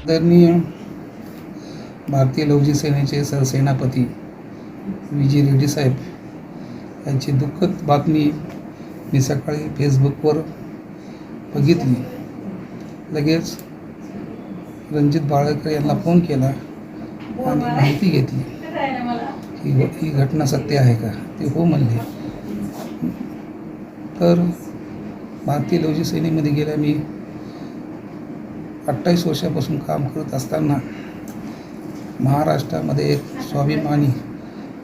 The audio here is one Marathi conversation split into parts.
आदरणीय भारतीय लवजी सेनेचे सरसेनापती विजय रेड्डी साहेब यांची दुःखद बातमी मी सकाळी फेसबुकवर बघितली. लगेच रणजित बाळकर यांना फोन केला आणि माहिती घेतली ही ही घटना सत्य आहे का? ते हो म्हणले. तर भारतीय लवजी सेनेमध्ये गेल्या मी अठ्ठावीस वर्षापासून काम करत असताना महाराष्ट्रामध्ये एक स्वाभिमानी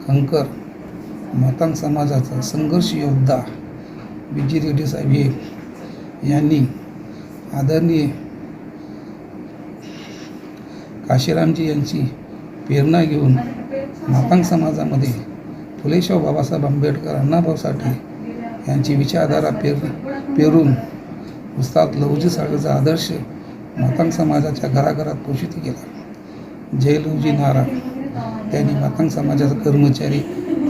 खंकर मतांग समाजाचा संघर्ष योद्धा बीजी रेड्डी साहेब हे यांनी आदरणीय काशीरामजी यांची प्रेरणा घेऊन मातांग समाजामध्ये फुलेशाह बाबासाहेब आंबेडकर अण्णाभाऊ साठे यांची विचारधारा पेर पेरून उस्ताद लवजी साळवेचा आदर्श मातांग समाजाच्या घराघरात पोषित केला. जयलूजी नारा त्यांनी मातांग समाजाचा कर्मचारी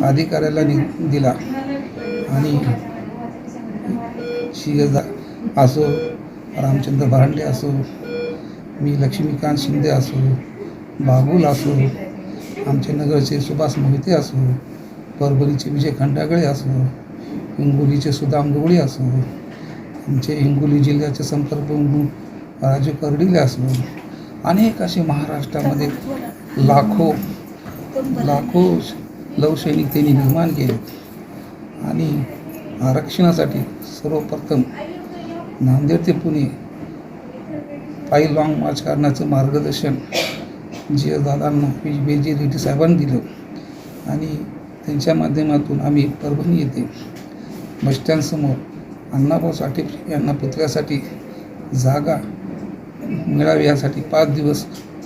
अधिकाऱ्याला नि दिला. आणि शिगजा असो रामचंद्र भांडे असो मी लक्ष्मीकांत शिंदे असो बाबूल असो आमचे नगरचे सुभाष मोहिते असो परभणीचे विजय खंडागळे असो हिंगोलीचे सुदाम गवळी असो आमचे हिंगोली जिल्ह्याचे संपर्क राजे कर्डिले असून अनेक असे महाराष्ट्रामध्ये लाखो लाखो लवसैनिक त्यांनी निर्माण केले. आणि आरक्षणासाठी सर्वप्रथम नांदेड ते पुणे पायी लाँग मार्च करण्याचं मार्गदर्शन जे. दादांना बेजी रेड्डी साहेबांनी दिलं. आणि त्यांच्या माध्यमातून आम्ही परभणी येथे बसस्टँडसमोर अण्णाभाऊ साठे यांना पुतळ्यासाठी जागा मिळावी यासाठी पाच दिवस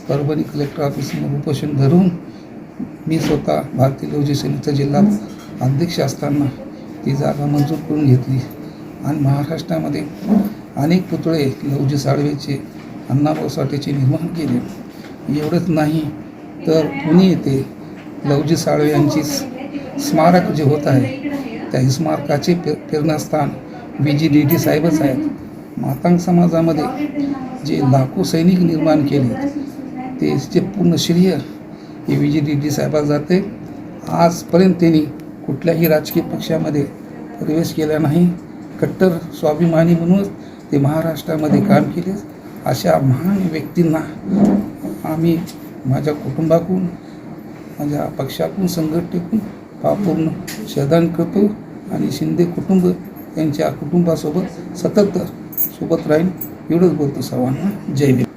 परभणी कलेक्टर ऑफिसमध्ये उपोषण धरून मी स्वतः भारतीय लौजी सेनेचा जिल्हा अध्यक्ष असताना ती जागा मंजूर करून घेतली. आणि महाराष्ट्रामध्ये अनेक पुतळे लवजी साळवेचे अण्णाभाऊ साठेचे निर्माण केले. एवढंच नाही तर पुणे येथे लवजी साळवे यांची स्मारक जे होत आहे त्या स्मारकाचे पे प्रेरणास्थान बी जी डी डी साहेबच आहेत. मातांग समाजामध्ये जे लाखो सैनिक निर्माण केले ते जे पूर्ण श्रेय हे विजय रेड्डी साहेबांना जाते. आजपर्यंत त्यांनी कुठल्याही राजकीय पक्षामध्ये प्रवेश केला नाही. कट्टर स्वाभिमानी म्हणूनच ते महाराष्ट्रामध्ये काम केले. अशा महान व्यक्तींना आम्ही माझ्या कुटुंबाकडून माझ्या पक्षाकडून संघटनेकडून पापूर्ण श्रद्धान करतो. आणि शिंदे कुटुंब त्यांच्या कुटुंबासोबत सतत सोबत राहील. एवढंच बोलतो सर्वांना. जय भीम